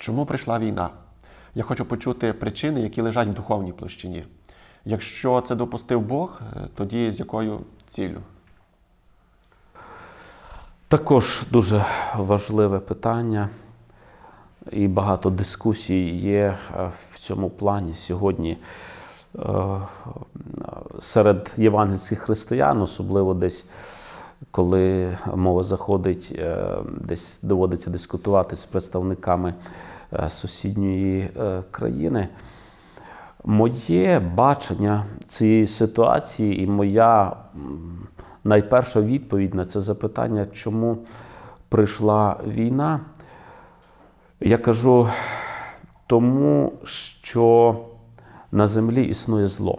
Чому прийшла війна? Я хочу почути причини, які лежать в духовній площині. Якщо це допустив Бог, е, тоді з якою ціллю? Також дуже важливе питання, і багато дискусій є е, в цьому плані сьогодні е, серед євангельських християн, особливо десь, коли мова заходить, десь доводиться дискутувати з представниками сусідньої е, країни. Моє бачення цієї ситуації і моя найперша відповідь на це запитання, чому прийшла війна, я кажу тому, що на землі існує зло.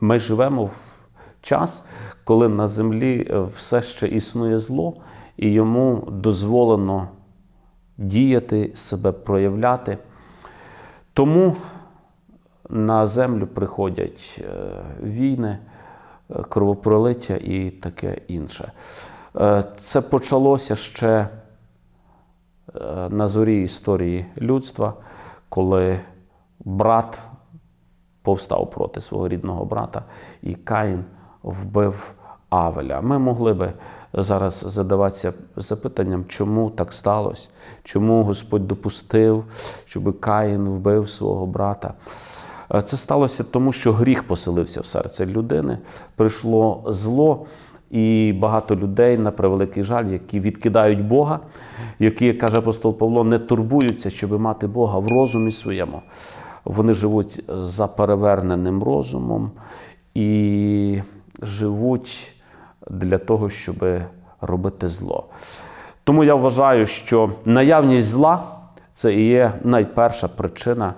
Ми живемо в час, коли на землі е, все ще існує зло, і йому дозволено діяти, себе проявляти. Тому на землю приходять е, війни, е, кровопролиття і таке інше. Е, Це почалося ще на зорі історії людства, коли брат повстав проти свого рідного брата, і Каїн вбив Авеля. Ми могли би зараз задаватися запитанням, чому так сталося, чому Господь допустив, щоб Каїн вбив свого брата. Е, Це сталося тому, що гріх поселився в серце людини, прийшло зло, і багато людей, на превеликий жаль, які відкидають Бога, які, як каже апостол Павло, не турбуються, щоб мати Бога в розумі своєму. Вони живуть за переверненим розумом і живуть для того, щоб робити зло. Тому я вважаю, що наявність зла це і є найперша причина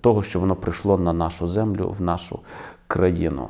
того, що воно прийшло на нашу землю, в нашу країну.